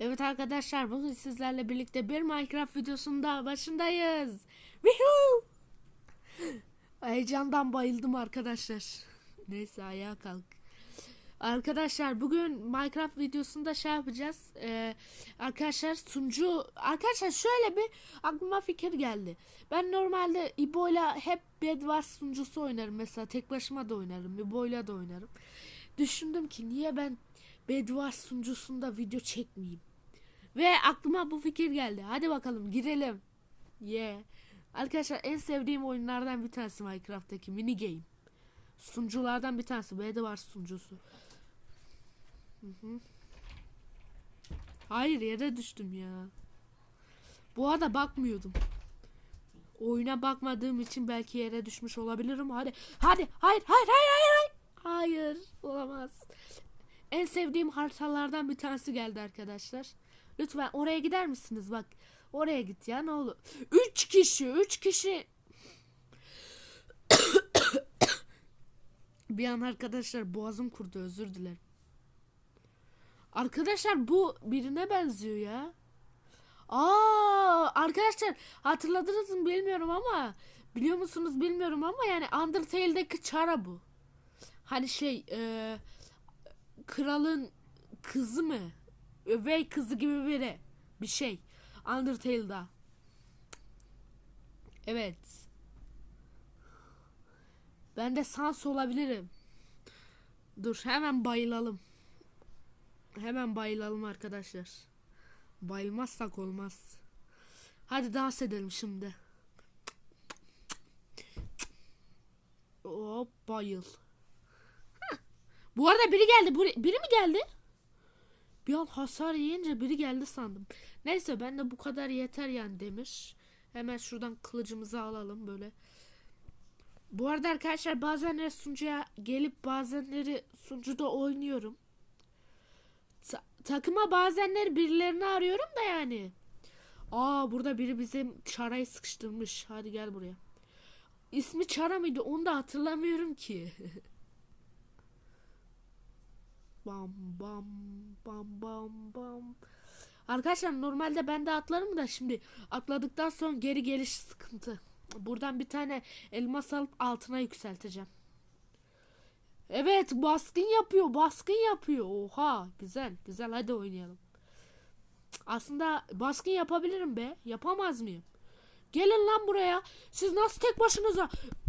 Evet arkadaşlar bugün sizlerle birlikte bir Minecraft videosunda başındayız. Woohoo! Heyecandan bayıldım arkadaşlar. Neyse ayağa kalk. Arkadaşlar bugün Minecraft videosunda şey yapacağız. Ee, arkadaşlar sunucu arkadaşlar şöyle bir aklıma fikir geldi. Ben normalde İbo'yla hep Bedwars sunucusu oynarım mesela tek başıma da oynarım. İbo'yla da oynarım. Düşündüm ki niye ben Bedwars sunucusunda video çekmeyeyim. Ve aklıma bu fikir geldi. Hadi bakalım girelim. Yeah. Arkadaşlar en sevdiğim oyunlardan bir tanesi Minecraft'taki mini game. Sunuculardan bir tanesi. Bedwars sunucusu. Hı hı. Hayır yere düştüm ya. Bu arada bakmıyordum. Oyuna bakmadığım için belki yere düşmüş olabilirim. Hadi hadi hayır hayır hayır hayır hayır. Hayır olamaz. En sevdiğim haritalardan bir tanesi geldi arkadaşlar. Lütfen oraya gider misiniz? Bak oraya git ya ne olur. Üç kişi, üç kişi. bir an arkadaşlar boğazım kurdu özür dilerim. Arkadaşlar bu birine benziyor ya. Aa arkadaşlar hatırladınız mı bilmiyorum ama biliyor musunuz bilmiyorum ama yani Undertale'deki Chara bu. Hani şey e, kralın kızı mı? Övey kızı gibi biri. Bir şey. Undertale'da. Evet. Ben de sans olabilirim. Dur hemen bayılalım. Hemen bayılalım arkadaşlar. Bayılmazsak olmaz. Hadi dans edelim şimdi. Hop bayıl. Bu arada biri geldi. Biri mi geldi? Bir an hasar yiyince biri geldi sandım. Neyse ben de bu kadar yeter yani demiş. Hemen şuradan kılıcımızı alalım böyle. Bu arada arkadaşlar bazenleri sunucuya gelip bazenleri sunucuda oynuyorum. Ta- takıma bazenleri birilerini arıyorum da yani. Aa burada biri bizim çarayı sıkıştırmış. Hadi gel buraya. İsmi Çara mıydı? Onu da hatırlamıyorum ki. bam bam bam bam bam. Arkadaşlar normalde ben de atlarım da şimdi atladıktan sonra geri geliş sıkıntı. Buradan bir tane elmas alıp altına yükselteceğim. Evet baskın yapıyor baskın yapıyor. Oha güzel güzel hadi oynayalım. Aslında baskın yapabilirim be. Yapamaz mıyım? Gelin lan buraya. Siz nasıl tek başınıza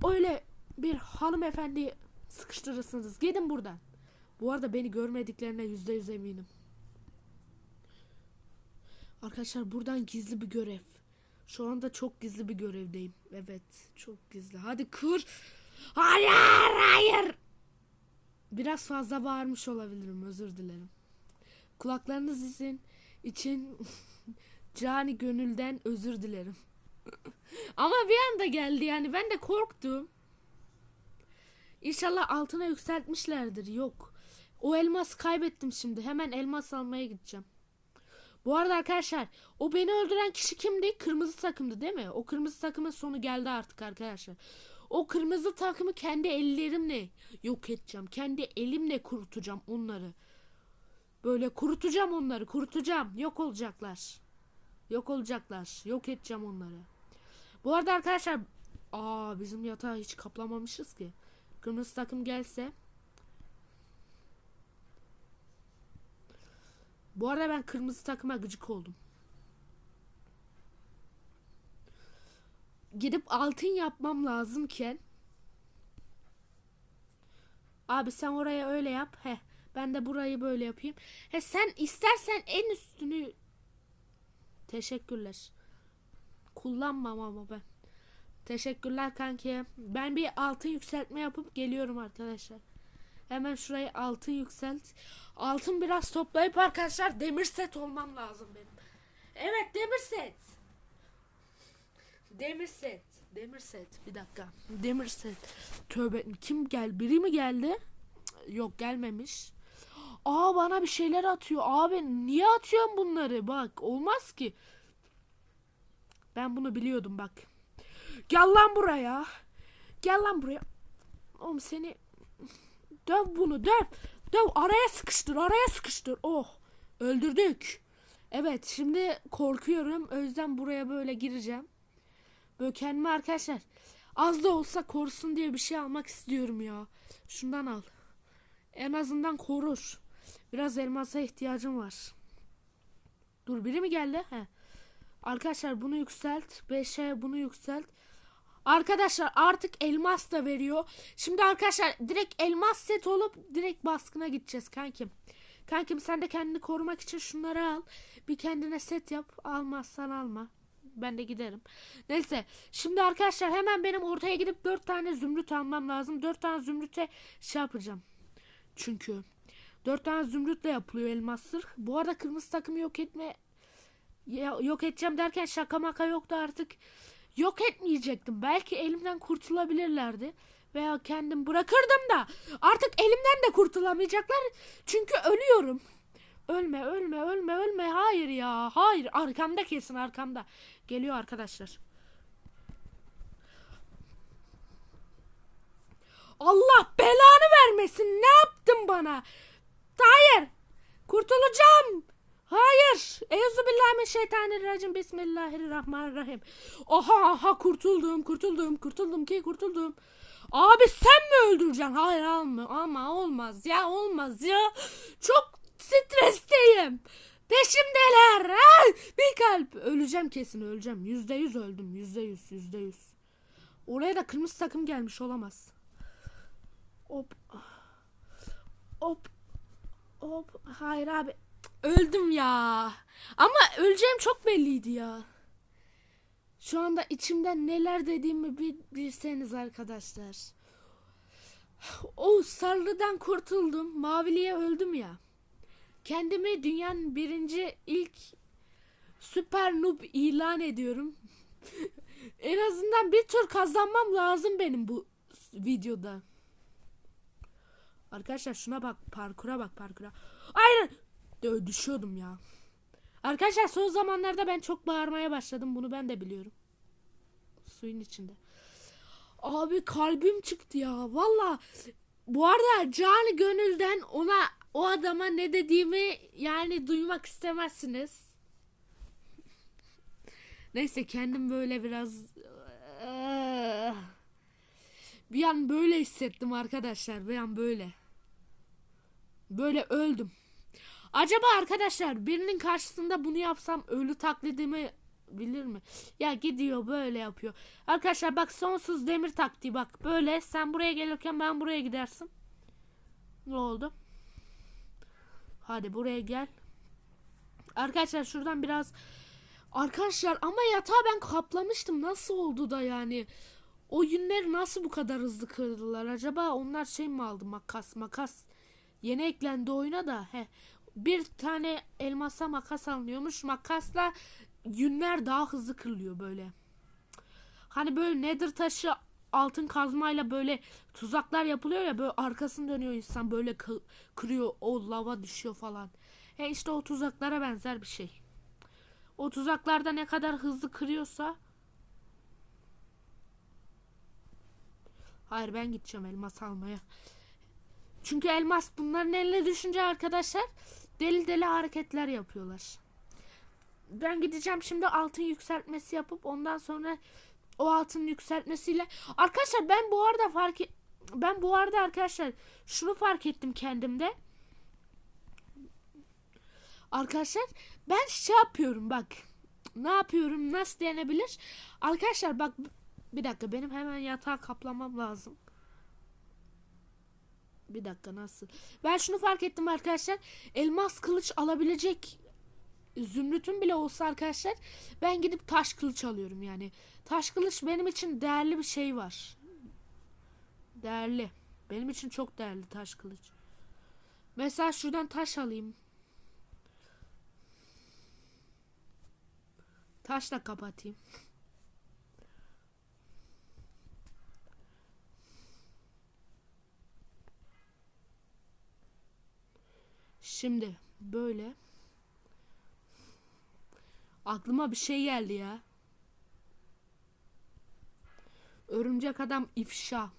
öyle bir hanımefendi sıkıştırırsınız. Gidin buradan. Bu arada beni görmediklerine yüzde yüz eminim. Arkadaşlar buradan gizli bir görev. Şu anda çok gizli bir görevdeyim. Evet çok gizli. Hadi kır. Hayır hayır. Biraz fazla bağırmış olabilirim özür dilerim. Kulaklarınız için, için cani gönülden özür dilerim. Ama bir anda geldi yani ben de korktum. İnşallah altına yükseltmişlerdir. Yok. O elmas kaybettim şimdi. Hemen elmas almaya gideceğim. Bu arada arkadaşlar o beni öldüren kişi kimdi? Kırmızı takımdı değil mi? O kırmızı takımın sonu geldi artık arkadaşlar. O kırmızı takımı kendi ellerimle yok edeceğim. Kendi elimle kurutacağım onları. Böyle kurutacağım onları. Kurutacağım. Yok olacaklar. Yok olacaklar. Yok edeceğim onları. Bu arada arkadaşlar aa bizim yatağı hiç kaplamamışız ki. Kırmızı takım gelse Bu arada ben kırmızı takıma gıcık oldum. Gidip altın yapmam lazımken Abi sen oraya öyle yap. He. Ben de burayı böyle yapayım. He sen istersen en üstünü Teşekkürler. Kullanmam ama ben. Teşekkürler kanki. Ben bir altın yükseltme yapıp geliyorum arkadaşlar. Hemen şurayı altın yükselt. Altın biraz toplayıp arkadaşlar demir set olmam lazım benim. Evet demir set. Demir set. Demir set. Bir dakika. Demir set. Tövbe kim gel? Biri mi geldi? Yok gelmemiş. Aa bana bir şeyler atıyor. Abi niye atıyorsun bunları? Bak olmaz ki. Ben bunu biliyordum bak. Gel lan buraya. Gel lan buraya. Oğlum seni Döv bunu döv. Döv araya sıkıştır araya sıkıştır. Oh öldürdük. Evet şimdi korkuyorum. O yüzden buraya böyle gireceğim. Böyle kendime arkadaşlar az da olsa korusun diye bir şey almak istiyorum ya. Şundan al. En azından korur. Biraz elmasa ihtiyacım var. Dur biri mi geldi? He. Arkadaşlar bunu yükselt. 5'e bunu yükselt. Arkadaşlar artık elmas da veriyor. Şimdi arkadaşlar direkt elmas set olup direkt baskına gideceğiz kankim. Kankim sen de kendini korumak için şunları al. Bir kendine set yap. Almazsan alma. Ben de giderim. Neyse. Şimdi arkadaşlar hemen benim ortaya gidip 4 tane zümrüt almam lazım. 4 tane zümrüte şey yapacağım. Çünkü 4 tane zümrütle yapılıyor elmas sırh. Bu arada kırmızı takımı yok etme yok edeceğim derken şaka maka yoktu artık. Yok etmeyecektim. Belki elimden kurtulabilirlerdi. Veya kendim bırakırdım da artık elimden de kurtulamayacaklar. Çünkü ölüyorum. Ölme ölme ölme ölme. Hayır ya. Hayır arkamda kesin arkamda. Geliyor arkadaşlar. Allah belanı vermesin. Ne yaptın bana? Hayır. Kurtulacağım. Hayır. Euzubillahimineşşeytanirracim. Bismillahirrahmanirrahim. Aha aha kurtuldum kurtuldum kurtuldum ki kurtuldum. Abi sen mi öldüreceksin? Hayır alma ama olmaz ya olmaz ya. Çok stresteyim. Peşimdeler. Ha! Bir kalp. Öleceğim kesin öleceğim. Yüzde yüz öldüm. Yüzde yüz. Yüzde yüz. Oraya da kırmızı takım gelmiş olamaz. Hop. Hop. Hop. Hayır abi. Öldüm ya. Ama öleceğim çok belliydi ya. Şu anda içimden neler dediğimi bir bilseniz arkadaşlar. O sarıdan kurtuldum. Maviliye öldüm ya. Kendimi dünyanın birinci ilk süper noob ilan ediyorum. en azından bir tur kazanmam lazım benim bu videoda. Arkadaşlar şuna bak parkura bak parkura. Aynen. Dö- Düşüyordum ya. Arkadaşlar son zamanlarda ben çok bağırmaya başladım. Bunu ben de biliyorum. Suyun içinde. Abi kalbim çıktı ya. Valla bu arada canı gönülden ona o adama ne dediğimi yani duymak istemezsiniz. Neyse kendim böyle biraz bir an böyle hissettim arkadaşlar. Bir an böyle. Böyle öldüm. Acaba arkadaşlar birinin karşısında bunu yapsam ölü taklidimi bilir mi? Ya gidiyor böyle yapıyor. Arkadaşlar bak sonsuz demir taktiği bak. Böyle sen buraya gelirken ben buraya gidersin. Ne oldu? Hadi buraya gel. Arkadaşlar şuradan biraz Arkadaşlar ama yatağı ben kaplamıştım. Nasıl oldu da yani? O yünleri nasıl bu kadar hızlı kırdılar? Acaba onlar şey mi aldı? Makas makas. Yeni eklendi oyuna da. He. Bir tane elmasa makas alınıyormuş. Makasla yünler daha hızlı kırılıyor böyle. Hani böyle nether taşı altın kazmayla böyle tuzaklar yapılıyor ya böyle arkasını dönüyor insan böyle kı- kırıyor o lava düşüyor falan. He işte o tuzaklara benzer bir şey. O tuzaklarda ne kadar hızlı kırıyorsa Hayır ben gideceğim elmas almaya. Çünkü elmas bunların eline düşünce arkadaşlar deli deli hareketler yapıyorlar. Ben gideceğim şimdi altın yükseltmesi yapıp ondan sonra o altın yükseltmesiyle arkadaşlar ben bu arada fark e- ben bu arada arkadaşlar şunu fark ettim kendimde. Arkadaşlar ben şey yapıyorum bak. Ne yapıyorum? Nasıl denebilir? Arkadaşlar bak bir dakika benim hemen yatağı kaplamam lazım. Bir dakika nasıl? Ben şunu fark ettim arkadaşlar. Elmas kılıç alabilecek zümrütüm bile olsa arkadaşlar ben gidip taş kılıç alıyorum yani. Taş kılıç benim için değerli bir şey var. Değerli. Benim için çok değerli taş kılıç. Mesela şuradan taş alayım. Taşla kapatayım. Şimdi böyle aklıma bir şey geldi ya. Örümcek adam ifşa.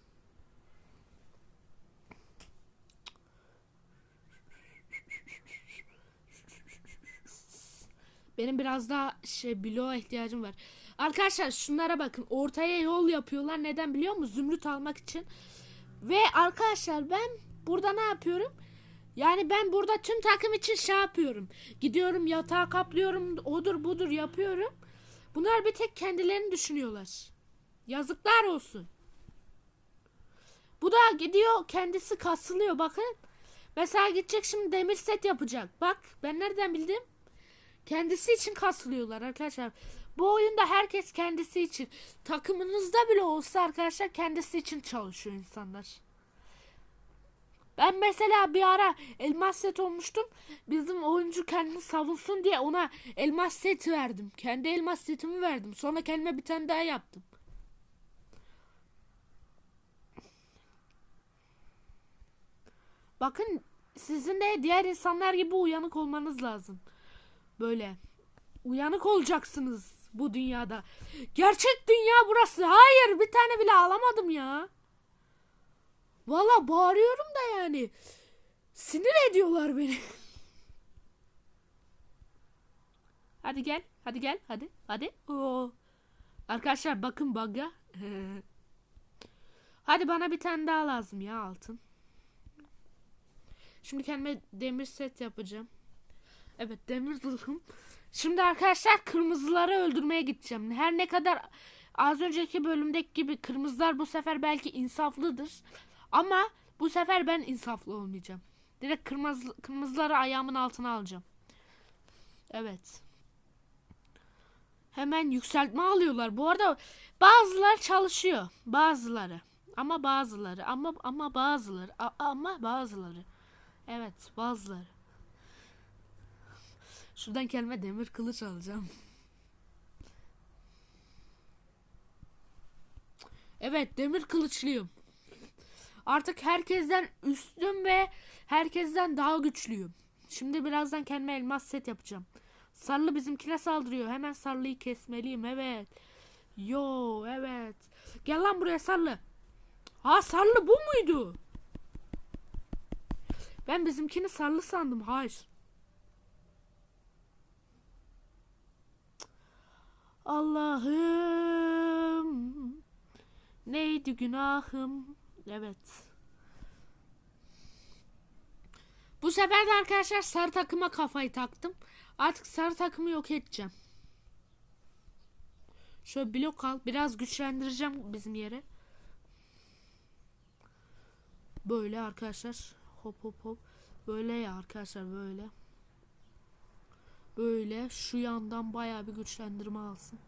Benim biraz daha şey bloğa ihtiyacım var. Arkadaşlar şunlara bakın. Ortaya yol yapıyorlar. Neden biliyor musunuz? Zümrüt almak için. Ve arkadaşlar ben burada ne yapıyorum? Yani ben burada tüm takım için şey yapıyorum. Gidiyorum yatağı kaplıyorum. Odur budur yapıyorum. Bunlar bir tek kendilerini düşünüyorlar. Yazıklar olsun. Bu da gidiyor kendisi kasılıyor bakın. Mesela gidecek şimdi demir set yapacak. Bak ben nereden bildim? Kendisi için kasılıyorlar arkadaşlar. Bu oyunda herkes kendisi için. Takımınızda bile olsa arkadaşlar kendisi için çalışıyor insanlar. Ben mesela bir ara elmas set olmuştum. Bizim oyuncu kendini savunsun diye ona elmas seti verdim. Kendi elmas setimi verdim. Sonra kendime bir tane daha yaptım. Bakın sizin de diğer insanlar gibi uyanık olmanız lazım. Böyle uyanık olacaksınız bu dünyada. Gerçek dünya burası. Hayır bir tane bile alamadım ya. Valla bağırıyorum da yani. Sinir ediyorlar beni. hadi gel. Hadi gel. Hadi. Hadi. Oo. Arkadaşlar bakın bug'a. hadi bana bir tane daha lazım ya altın. Şimdi kendime demir set yapacağım. Evet demir zırhım. Şimdi arkadaşlar kırmızıları öldürmeye gideceğim. Her ne kadar az önceki bölümdeki gibi kırmızılar bu sefer belki insaflıdır. Ama bu sefer ben insaflı olmayacağım. Direkt kırmızı, kırmızıları ayağımın altına alacağım. Evet. Hemen yükseltme alıyorlar. Bu arada bazıları çalışıyor. Bazıları. Ama bazıları. Ama ama bazıları. A, ama bazıları. Evet bazıları. Şuradan kendime demir kılıç alacağım. Evet demir kılıçlıyım. Artık herkesten üstün ve herkesten daha güçlüyüm. Şimdi birazdan kendime elmas set yapacağım. Sarlı bizimkine saldırıyor. Hemen sarlıyı kesmeliyim. Evet. Yo evet. Gel lan buraya sarlı. Ha sarlı bu muydu? Ben bizimkini sarlı sandım. Hayır. Allah'ım neydi günahım? Evet. Bu sefer de arkadaşlar sarı takıma kafayı taktım. Artık sarı takımı yok edeceğim. Şöyle blok al. Biraz güçlendireceğim bizim yere. Böyle arkadaşlar. Hop hop hop. Böyle ya arkadaşlar böyle. Böyle şu yandan bayağı bir güçlendirme alsın.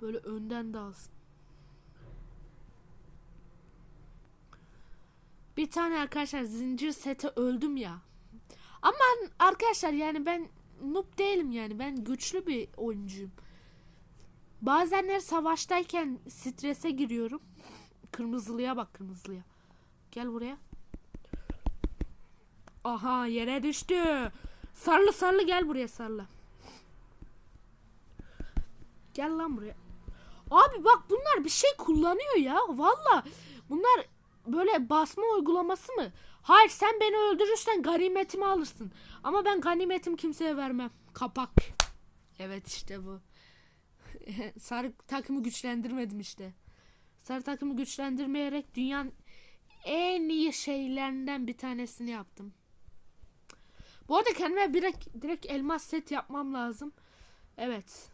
Böyle önden de alsın. Bir tane arkadaşlar zincir sete öldüm ya. Ama arkadaşlar yani ben noob değilim yani. Ben güçlü bir oyuncuyum. Bazenler savaştayken strese giriyorum. Kırmızılıya bak kırmızılıya. Gel buraya. Aha yere düştü. Sarlı sarlı gel buraya sarlı. Gel lan buraya. Abi bak bunlar bir şey kullanıyor ya. Valla bunlar böyle basma uygulaması mı? Hayır sen beni öldürürsen ganimetimi alırsın. Ama ben ganimetimi kimseye vermem. Kapak. Evet işte bu. Sarı takımı güçlendirmedim işte. Sarı takımı güçlendirmeyerek dünyanın en iyi şeylerinden bir tanesini yaptım. Bu arada kendime direkt, direkt elmas set yapmam lazım. Evet.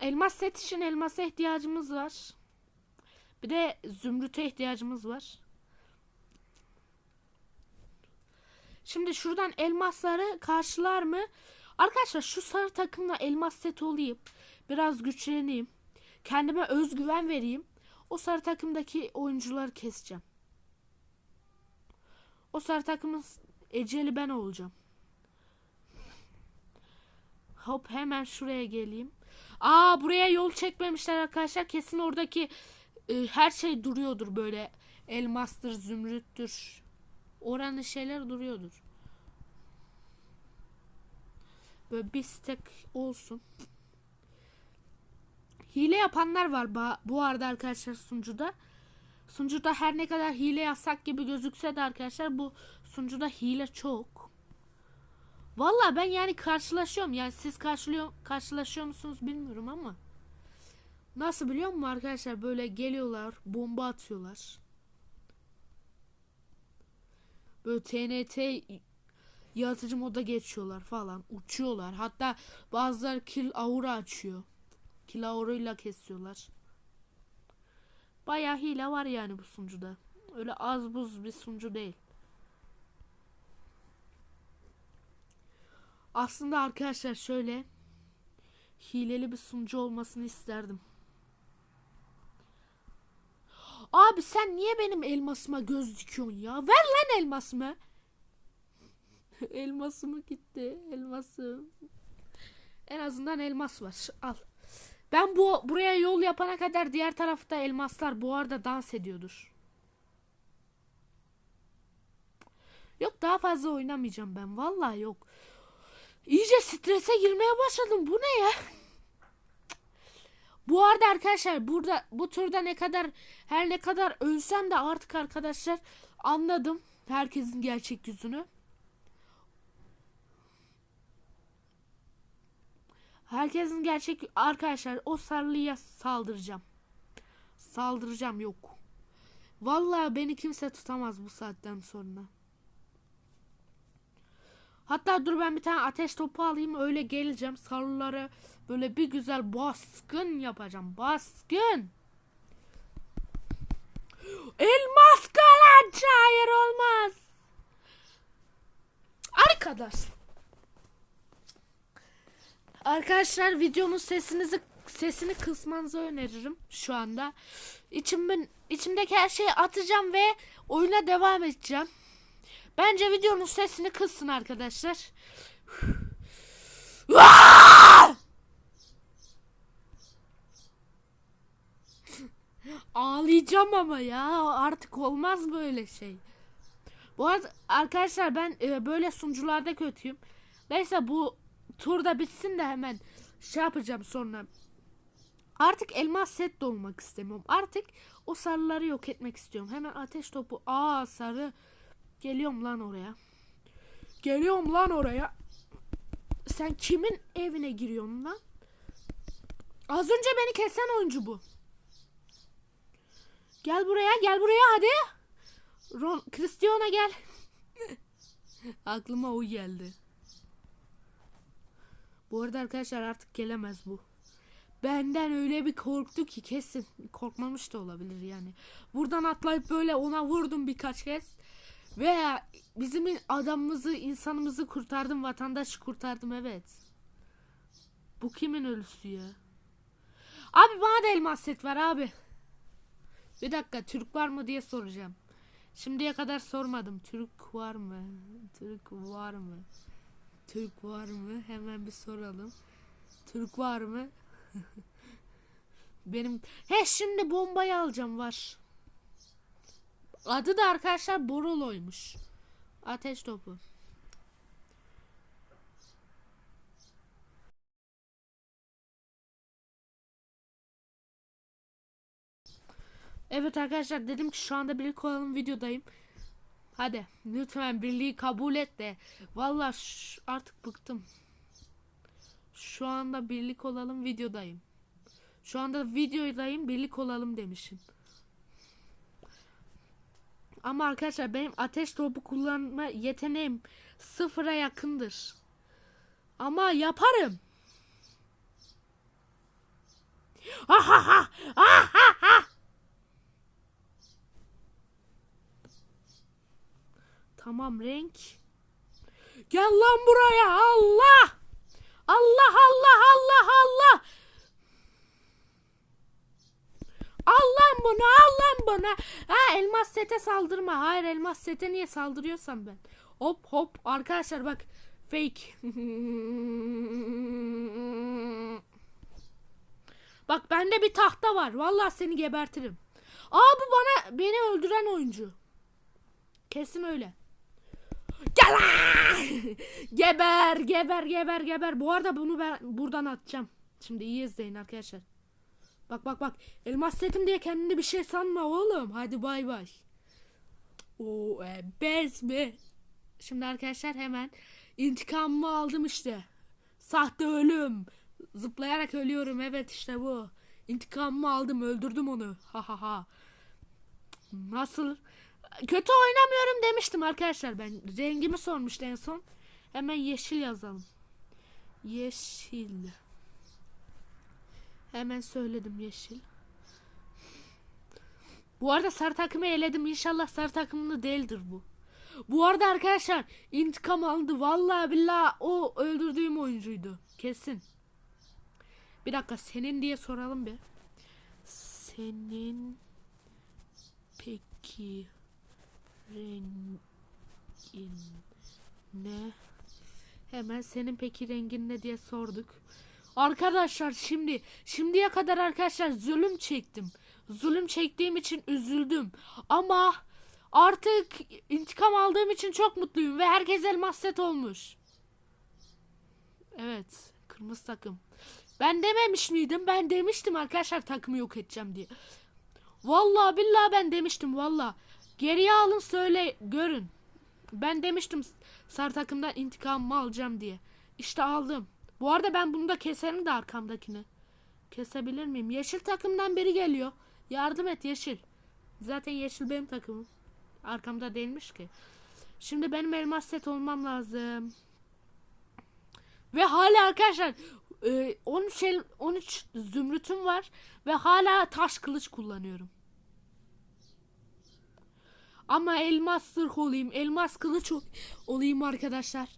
Elmas set için elmasa ihtiyacımız var. Bir de zümrüte ihtiyacımız var. Şimdi şuradan elmasları karşılar mı? Arkadaşlar şu sarı takımla elmas set olayım. Biraz güçleneyim. Kendime özgüven vereyim. O sarı takımdaki oyuncuları keseceğim. O sarı takımın eceli ben olacağım. Hop hemen şuraya geleyim. Aa buraya yol çekmemişler arkadaşlar. Kesin oradaki e, her şey duruyordur böyle. Elmastır, zümrüttür. Oranın şeyler duruyordur. Böyle bir olsun. Hile yapanlar var bu arada arkadaşlar sunucuda. Sunucuda her ne kadar hile yasak gibi gözükse de arkadaşlar bu sunucuda hile çok. Valla ben yani karşılaşıyorum. Yani siz karşılıyor, karşılaşıyor musunuz bilmiyorum ama. Nasıl biliyor musun arkadaşlar? Böyle geliyorlar, bomba atıyorlar. Böyle TNT yaratıcı moda geçiyorlar falan. Uçuyorlar. Hatta bazıları kill aura açıyor. Kill aurayla kesiyorlar. Bayağı hile var yani bu sunucuda. Öyle az buz bir sunucu değil. Aslında arkadaşlar şöyle hileli bir sunucu olmasını isterdim. Abi sen niye benim elmasıma göz dikiyorsun ya? Ver lan elmasımı. Elmasımı gitti. Elmasım. En azından elmas var. Al. Ben bu buraya yol yapana kadar diğer tarafta elmaslar bu arada dans ediyordur. Yok daha fazla oynamayacağım ben. Vallahi yok. İyice strese girmeye başladım. Bu ne ya? Bu arada arkadaşlar burada bu turda ne kadar her ne kadar ölsem de artık arkadaşlar anladım herkesin gerçek yüzünü. Herkesin gerçek arkadaşlar o sarılıya saldıracağım. Saldıracağım yok. Vallahi beni kimse tutamaz bu saatten sonra. Hatta dur ben bir tane ateş topu alayım öyle geleceğim sarıları böyle bir güzel baskın yapacağım. Baskın. Elmas kalan hayır olmaz. Arkadaş. Arkadaşlar videonun sesinizi sesini kısmanızı öneririm şu anda. İçimin içimdeki her şeyi atacağım ve oyuna devam edeceğim. Bence videonun sesini kıssın arkadaşlar. Ağlayacağım ama ya artık olmaz böyle şey. Bu arada arkadaşlar ben e, böyle sunucularda kötüyüm. Neyse bu turda bitsin de hemen şey yapacağım sonra. Artık elmas set de olmak istemiyorum. Artık o sarıları yok etmek istiyorum. Hemen ateş topu. Aa sarı. Geliyorum lan oraya. Geliyorum lan oraya. Sen kimin evine giriyorsun lan? Az önce beni kesen oyuncu bu. Gel buraya, gel buraya hadi. Ron, Cristiano gel. Aklıma o geldi. Bu arada arkadaşlar artık gelemez bu. Benden öyle bir korktu ki kesin. Korkmamış da olabilir yani. Buradan atlayıp böyle ona vurdum birkaç kez. Ve bizim adamımızı, insanımızı kurtardım, vatandaşı kurtardım evet. Bu kimin ölüsü ya? Abi bana da elmas set var abi. Bir dakika Türk var mı diye soracağım. Şimdiye kadar sormadım. Türk var mı? Türk var mı? Türk var mı? Hemen bir soralım. Türk var mı? Benim he şimdi bombayı alacağım var. Adı da arkadaşlar Borolo'ymuş. Ateş topu. Evet arkadaşlar dedim ki şu anda birlik olalım videodayım. Hadi lütfen birliği kabul et de. Valla artık bıktım. Şu anda birlik olalım videodayım. Şu anda videodayım birlik olalım demişim. Ama arkadaşlar benim ateş topu kullanma yeteneğim sıfıra yakındır. Ama yaparım. Ha ha ha ha ha ha. Tamam renk. Gel lan buraya Allah. Allah Allah Allah Allah. Al lan bunu al lan bunu. Ha elmas sete saldırma. Hayır elmas sete niye saldırıyorsam ben. Hop hop arkadaşlar bak. Fake. bak bende bir tahta var. Vallahi seni gebertirim. Aa bu bana beni öldüren oyuncu. Kesin öyle. Gel geber geber geber geber. Bu arada bunu ben buradan atacağım. Şimdi iyi izleyin arkadaşlar. Bak bak bak. Elmas setim diye kendini bir şey sanma oğlum. Hadi bay bay. O e, bez mi? Şimdi arkadaşlar hemen intikamımı aldım işte. Sahte ölüm. Zıplayarak ölüyorum evet işte bu. İntikamımı aldım öldürdüm onu. Ha ha ha. Nasıl? Kötü oynamıyorum demiştim arkadaşlar ben. Rengimi sormuştu en son. Hemen yeşil yazalım. Yeşil. Hemen söyledim yeşil. Bu arada sarı takımı eledim. İnşallah sarı takımlı değildir bu. Bu arada arkadaşlar intikam aldı. Vallahi billahi o öldürdüğüm oyuncuydu. Kesin. Bir dakika senin diye soralım bir. Senin peki rengin ne? Hemen senin peki rengin ne diye sorduk. Arkadaşlar şimdi şimdiye kadar arkadaşlar zulüm çektim. Zulüm çektiğim için üzüldüm. Ama artık intikam aldığım için çok mutluyum ve herkes elmas set olmuş. Evet, kırmızı takım. Ben dememiş miydim? Ben demiştim arkadaşlar takımı yok edeceğim diye. Vallahi billahi ben demiştim valla. Geriye alın söyle görün. Ben demiştim sarı takımdan intikamımı alacağım diye. İşte aldım. Bu arada ben bunu da keserim de arkamdakini. Kesebilir miyim? Yeşil takımdan biri geliyor. Yardım et Yeşil. Zaten Yeşil benim takımım. Arkamda değilmiş ki. Şimdi benim elmas set olmam lazım. Ve hala arkadaşlar e, 13 el, 13 zümrütüm var ve hala taş kılıç kullanıyorum. Ama elmas zırh olayım, elmas kılıç ol- olayım arkadaşlar.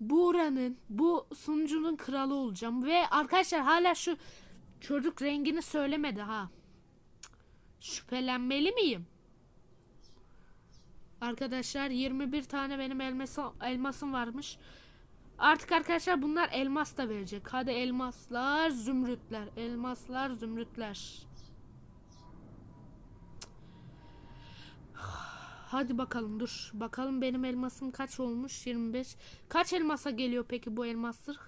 Bu oranın, bu sunucunun kralı olacağım. Ve arkadaşlar hala şu çocuk rengini söylemedi ha. Şüphelenmeli miyim? Arkadaşlar 21 tane benim elması, elmasım varmış. Artık arkadaşlar bunlar elmas da verecek. Hadi elmaslar, zümrütler. Elmaslar, zümrütler. Hadi bakalım dur. Bakalım benim elmasım kaç olmuş? 25. Kaç elmasa geliyor peki bu elmas zırh?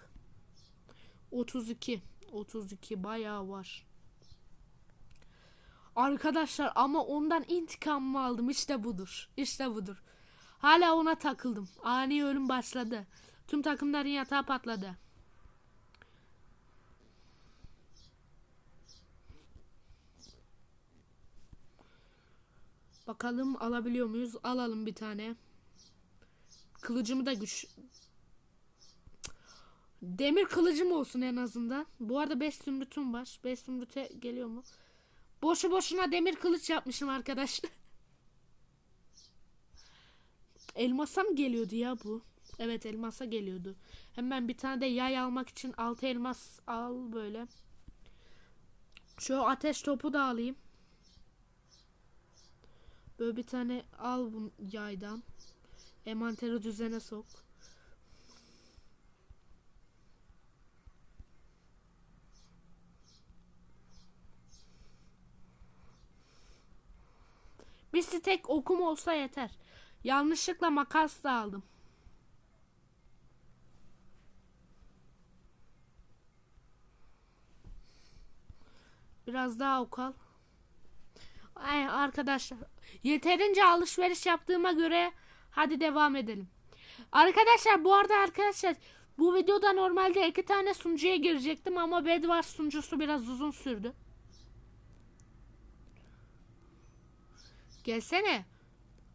32. 32 bayağı var. Arkadaşlar ama ondan intikamımı aldım. İşte budur. İşte budur. Hala ona takıldım. Ani ölüm başladı. Tüm takımların yatağı patladı. Bakalım alabiliyor muyuz? Alalım bir tane. Kılıcımı da güç... Demir kılıcım olsun en azından. Bu arada 5 zümrütüm var. 5 zümrüte geliyor mu? Boşu boşuna demir kılıç yapmışım arkadaşlar. Elmasa mı geliyordu ya bu? Evet elmasa geliyordu. Hemen bir tane de yay almak için 6 elmas al böyle. Şu ateş topu da alayım. Böyle bir tane al bu yaydan. Envanteri düzene sok. Bir tek okum olsa yeter. Yanlışlıkla makas da aldım. Biraz daha ok al. Ay arkadaşlar yeterince alışveriş yaptığıma göre hadi devam edelim. Arkadaşlar bu arada arkadaşlar bu videoda normalde iki tane sunucuya girecektim ama Bedwars sunucusu biraz uzun sürdü. Gelsene.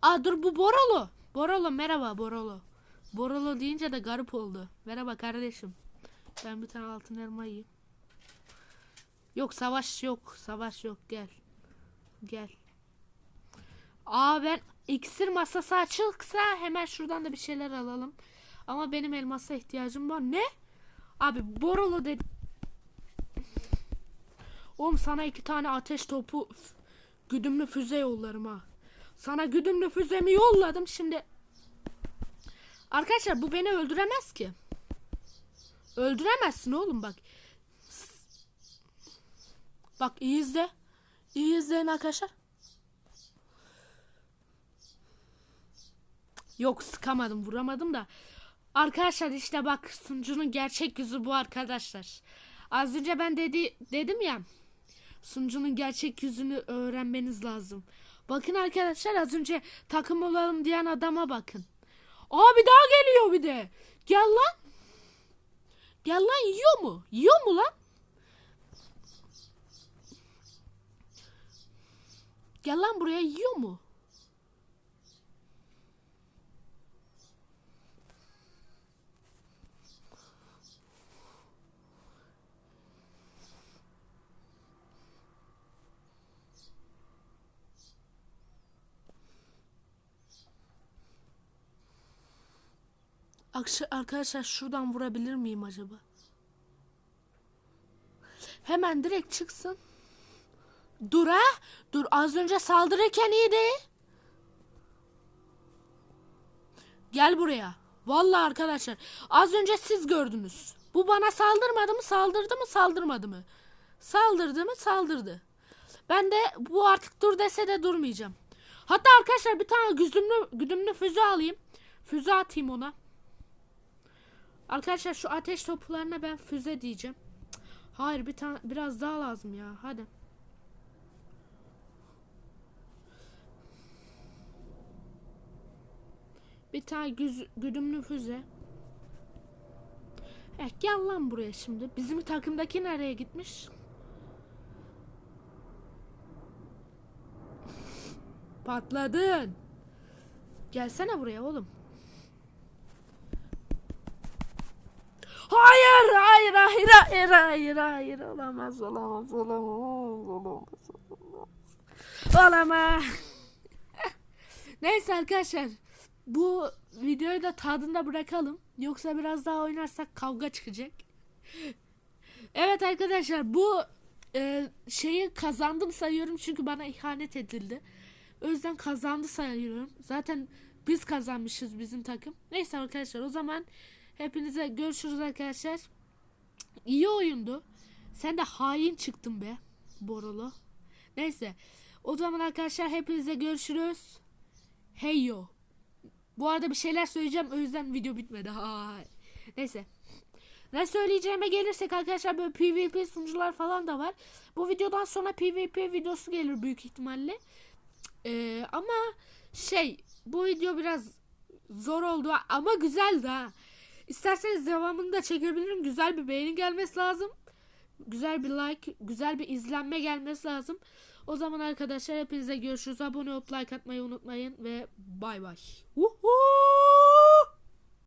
Aa dur bu Borolo. Borolo merhaba Borolo. Borolo deyince de garip oldu. Merhaba kardeşim. Ben bir tane altın elma yiyeyim. Yok savaş yok. Savaş yok gel. Gel. Aa ben iksir masası açıksa hemen şuradan da bir şeyler alalım. Ama benim elmasa ihtiyacım var. Ne? Abi Borolo dedi. Oğlum sana iki tane ateş topu güdümlü füze yollarım ha. Sana güdümlü füzemi yolladım şimdi. Arkadaşlar bu beni öldüremez ki. Öldüremezsin oğlum bak. Bak iyi izle. İyi izleyin arkadaşlar. Yok sıkamadım vuramadım da. Arkadaşlar işte bak sunucunun gerçek yüzü bu arkadaşlar. Az önce ben dedi dedim ya. Sunucunun gerçek yüzünü öğrenmeniz lazım. Bakın arkadaşlar az önce takım olalım diyen adama bakın. Aa bir daha geliyor bir de. Gel lan. Gel lan yiyor mu? Yiyor mu lan? Gel lan buraya yiyor mu? Arkadaşlar şuradan vurabilir miyim acaba? Hemen direkt çıksın. Dur ha. Dur az önce saldırırken iyiydi. Gel buraya. Vallahi arkadaşlar az önce siz gördünüz. Bu bana saldırmadı mı saldırdı mı saldırmadı mı? Saldırdı mı saldırdı. Ben de bu artık dur dese de durmayacağım. Hatta arkadaşlar bir tane güdümlü, güdümlü füze alayım. Füze atayım ona. Arkadaşlar şu ateş toplarına ben füze diyeceğim. Hayır bir tane biraz daha lazım ya. Hadi. Bir tane güz, güdümlü füze. Eh gel lan buraya şimdi. Bizim takımdaki nereye gitmiş? Patladın. Gelsene buraya oğlum. Hayır, hayır, hayır, hayır, hayır, hayır. Olamaz, olamaz, olamaz, olamaz, olamaz. Olamaz. Neyse arkadaşlar. Bu videoyu da tadında bırakalım. Yoksa biraz daha oynarsak kavga çıkacak. Evet arkadaşlar bu e, şeyi kazandım sayıyorum çünkü bana ihanet edildi. O yüzden kazandı sayıyorum. Zaten biz kazanmışız bizim takım. Neyse arkadaşlar o zaman hepinize görüşürüz arkadaşlar. İyi oyundu. Sen de hain çıktın be Borolo. Neyse. O zaman arkadaşlar hepinize görüşürüz. Hey yo. Bu arada bir şeyler söyleyeceğim o yüzden video bitmedi. Hay. Neyse. Ne söyleyeceğime gelirsek arkadaşlar böyle PvP sunucular falan da var. Bu videodan sonra PvP videosu gelir büyük ihtimalle. Ee, ama şey bu video biraz zor oldu ama güzeldi ha. İsterseniz devamını da çekebilirim. Güzel bir beğeni gelmesi lazım. Güzel bir like, güzel bir izlenme gelmesi lazım. O zaman arkadaşlar hepinize görüşürüz. Abone olup like atmayı unutmayın ve bay bay. Woohoo!